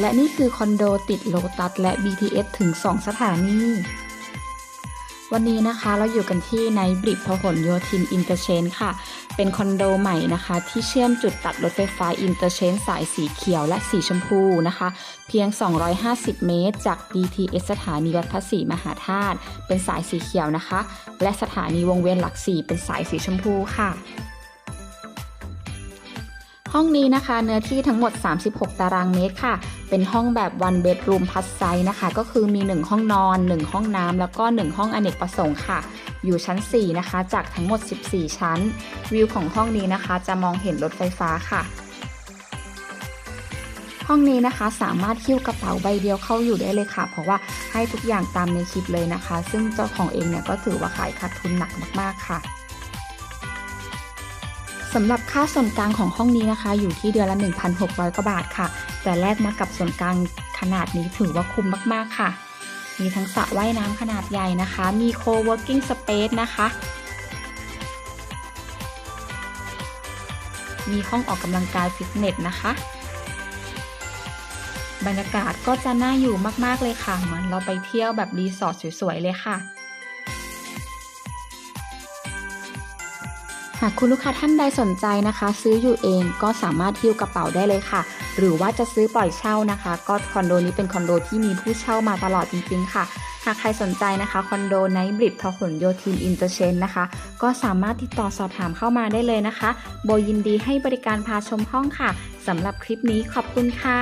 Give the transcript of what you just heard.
และนี่คือคอนโดติดโลตัสและ BTS ถึง 2 สถานี วันนี้นะคะเราอยู่กันที่ในบริดพหลโยธินอินเตอร์เชนค่ะ เป็นคอนโดใหม่นะคะ ที่เชื่อมจุดตัดรถไฟฟ้าอินเตอร์เชนสายสีเขียวและสีชมพูนะคะ เพียง 250 เมตร จาก BTS สถานีวัดพระศรีมหาธาตุเป็นสายสีเขียวนะคะ และสถานีวงเวียนหลักสี่เป็นสายสีชมพูค่ะ ห้องนี้นะคะเนื้อที่ทั้งหมด 36 ตารางเมตรค่ะ เป็นห้องแบบ one bedroom plus size นะคะ ก็คือมี 1 ห้องนอน 1 ห้องน้ำแล้วก็ 1 ห้องอเนกประสงค์ค่ะ อยู่ชั้น 4 นะคะ จากทั้งหมด 14 ชั้น วิวของห้องนี้นะคะจะมองเห็นรถไฟฟ้าค่ะ ห้องนี้นะคะสามารถหิ้วกระเป๋าใบเดียวเข้าอยู่ได้เลยค่ะ เพราะว่าให้ทุกอย่างตามในคลิปเลยนะคะ ซึ่งเจ้าของเองเนี่ยก็ถือว่าขายขาดทุนหนักมากๆค่ะ สำหรับค่าส่วนกลางของห้องนี้นะคะ อยู่ที่เดือนละ 1,600 กว่าบาทค่ะ แต่แลกมากับส่วนกลางขนาดนี้ถือว่าคุ้มมากๆค่ะ มีทั้งสระว่ายน้ำขนาดใหญ่นะคะ มี co-working space นะคะ มีห้องออกกำลังกายฟิตเนสนะคะ บรรยากาศก็จะน่าอยู่มากๆเลยค่ะ เหมือนเราไปเที่ยวแบบรีสอร์ทสวยๆเลยค่ะ หากคุณลูกค้าท่านใดสนใจนะคะ ซื้ออยู่เองก็สามารถหิ้วกระเป๋าได้เลยค่ะ หรือว่าจะซื้อปล่อยเช่านะคะ ก็คอนโดนี้เป็นคอนโดที่มีผู้เช่ามาตลอดจริงๆค่ะ หากใครสนใจนะคะคอนโดไนบริดพหลโยธินอินเตอร์เชนนะคะ ก็สามารถติดต่อสอบถามเข้ามาได้เลยนะคะ โบยินดีให้บริการพาชมห้องค่ะสำหรับคลิปนี้ขอบคุณค่ะ